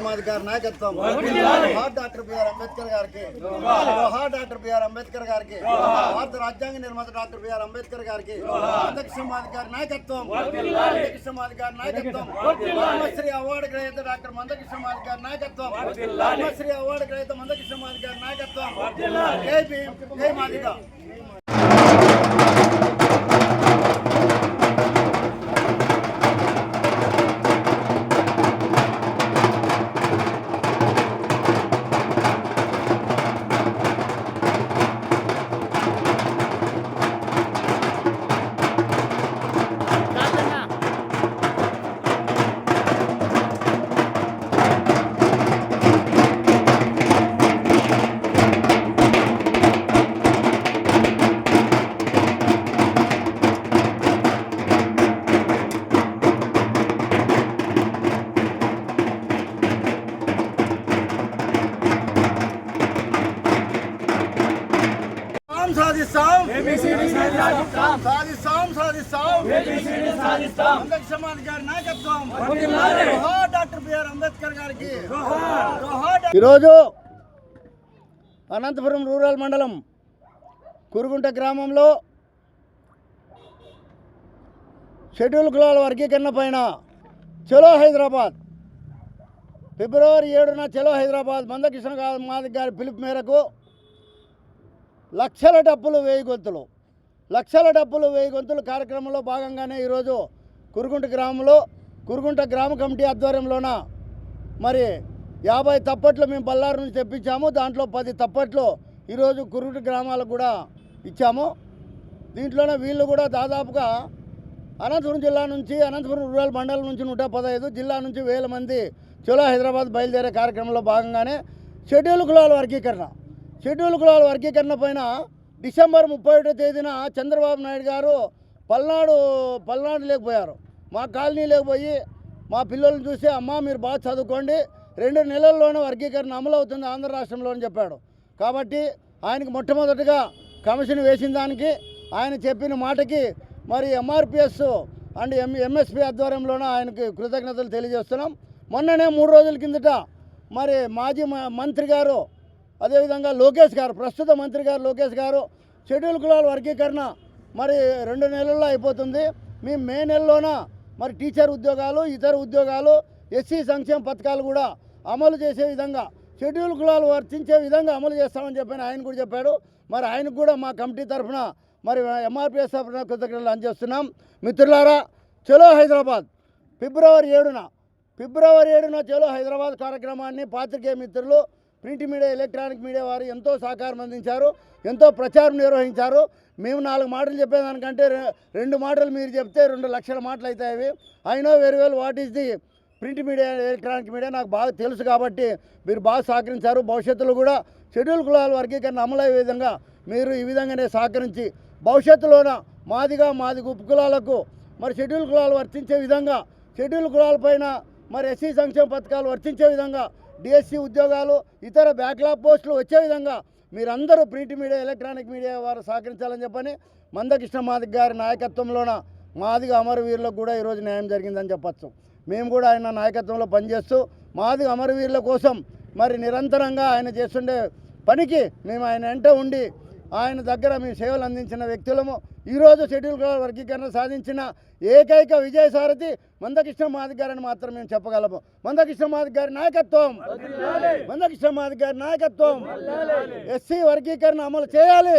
సమాజ్ గారి నాయకత్వం జోహార్ doctor BR Ambedkar గారికి జోహార్ డాక్టర్ బిఆర్ అంబేద్కర్ గారికి భారత రాజ్యాంగ నిర్మాత డాక్టర్ బిఆర్ అంబేద్కర్ గారికి మందకి సమాజ్ గారి నాయకత్వం మందకి సమాజ్ గారి నాయకత్వం పద్మశ్రీ అవార్డు గ్రహీత డాక్టర్ మందకి సమాజ్ గారి నాయకత్వం పద్మశ్రీ అవార్డు గ్రహీత మందకి సమాజ్ గారి నాయకత్వం జై భీమ్ జై మాదిగా సాధిస్తాం. సాధిస్తాం. సాధిస్తాం సాధిస్తాం. అందరికి సమాజ్ గారి నాయకత్వం. జోహార్ డాక్టర్ బిఆర్ అంబేద్కర్ గారికి. ఈరోజు అనంతపురం రూరల్ మండలం కురుగుంట గ్రామంలో షెడ్యూల్ కులాల వర్గీకరణ పైన చలో హైదరాబాద్. ఫిబ్రవరి ఏడున చలో హైదరాబాద్ మందకృష్ణ మాదిక్ గారి పిలుపు మేరకు లక్షల డబ్బులు వేయి గొంతులు. లక్షల డబ్బులు వేయి గొంతులు కార్యక్రమంలో భాగంగానే ఈరోజు కురుగుంట గ్రామంలో కురుగుంట గ్రామ కమిటీ ఆధ్వర్యంలోన మరి యాభై తప్పట్లు మేము బళ్ళారు నుంచి తెప్పించాము. దాంట్లో పది తప్పట్లు ఈరోజు కురుగుంట గ్రామాలకు కూడా ఇచ్చాము. దీంట్లోనే వీళ్ళు కూడా దాదాపుగా అనంతపురం జిల్లా నుంచి అనంతపురం రూరల్ మండలం నుంచి నూట పదహైదు జిల్లా నుంచి వేల మంది చోలా హైదరాబాద్ బయలుదేరే కార్యక్రమంలో భాగంగానే షెడ్యూల్ కులాల వర్గీకరణ. షెడ్యూల్ కులాల వర్గీకరణ పైన డిసెంబర్ ముప్పై ఒకటో తేదీన చంద్రబాబు నాయుడు గారు పల్నాడు పల్నాడు లేకపోయారు మా కాలనీ లేకపోయి మా పిల్లల్ని చూసి అమ్మ మీరు బాగా చదువుకోండి. రెండు నెలల్లోనే వర్గీకరణ అమలు అవుతుంది ఆంధ్ర రాష్ట్రంలో అని చెప్పాడు. కాబట్టి ఆయనకి మొట్టమొదటిగా కమిషన్ వేసిన దానికి ఆయన చెప్పిన మాటకి మరి ఎంఆర్పిఎస్ అండ్ ఎం ఎంఎస్పి ఆధ్వర్యంలోనే ఆయనకి కృతజ్ఞతలు తెలియజేస్తున్నాం. మొన్ననే మూడు రోజుల కిందట మరి మాజీ మ- మంత్రి గారు అదేవిధంగా లోకేష్ గారు ప్రస్తుత మంత్రి గారు లోకేష్ గారు షెడ్యూల్ కులాల వర్గీకరణ మరి రెండు నెలల్లో అయిపోతుంది. మీ మే నెలలోన మరి టీచర్ ఉద్యోగాలు ఇతర ఉద్యోగాలు ఎస్సీ సంక్షేమ పథకాలు కూడా అమలు చేసే విధంగా షెడ్యూల్ కులాలు వర్తించే విధంగా అమలు చేస్తామని చెప్పని ఆయన కూడా చెప్పాడు. మరి ఆయనకు కూడా మా కమిటీ తరఫున మరి ఎంఆర్పిఎస్ తరఫున కృతజ్ఞతలు అందజేస్తున్నాం మిత్రులారా చలో హైదరాబాద్ ఫిబ్రవరి ఏడున ఫిబ్రవరి ఏడున చలో హైదరాబాద్ కార్యక్రమాన్ని పాత్రికేయ మిత్రులు ప్రింట్ మీడియా ఎలక్ట్రానిక్ మీడియా వారు ఎంతో సహకారం అందించారు ఎంతో ప్రచారం నిర్వహించారు. మేము నాలుగు మాటలు చెప్పేదానికంటే రెండు మాటలు మీరు చెప్తే రెండు లక్షల మాటలు అవుతాయి అవి. I know very well what is the print media electronic media నాకు బాగా తెలుసు కాబట్టి మీరు బాగా సహకరించారు. భవిష్యత్తులో కూడా షెడ్యూల్ కులాల వర్గీకరణ అమలయ్యే విధంగా మీరు ఈ విధంగానే సహకరించి భవిష్యత్తులోన మాదిగా మాది ఉప కులాలకు మరి షెడ్యూల్ కులాలు వర్తించే విధంగా షెడ్యూల్ కులాలపైన మరి ఎస్సీ సంక్షేమ పథకాలు వర్తించే విధంగా డిఎస్సి ఉద్యోగాలు ఇతర బ్యాక్లాగ్ పోస్టులు వచ్చే విధంగా మీరందరూ ప్రింట్ మీడియా ఎలక్ట్రానిక్ మీడియా వారు సహకరించాలని చెప్పని మందకృష్ణ మాదిగ్ గారి నాయకత్వంలోన మాదిగ అమరవీరులకు కూడా ఈరోజు న్యాయం జరిగిందని చెప్పచ్చు. మేము కూడా ఆయన నాయకత్వంలో పనిచేస్తూ మాదిగ అమరవీరుల కోసం మరి నిరంతరంగా ఆయన చేస్తుండే పనికి మేము ఆయన వెంట ఉండి ఆయన దగ్గర మేము సేవలు అందించిన వ్యక్తులము. ఈరోజు షెడ్యూల్ కులాల వర్గీకరణ సాధించిన ఏకైక విజయసారథి మందకృష్ణ మాదిక్ గారని మాత్రం మేము చెప్పగలము. మందకృష్ణ మాదిక్ గారి నాయకత్వం. మందకృష్ణ మాదిక్ గారి నాయకత్వం. ఎస్సీ వర్గీకరణ అమలు చేయాలి.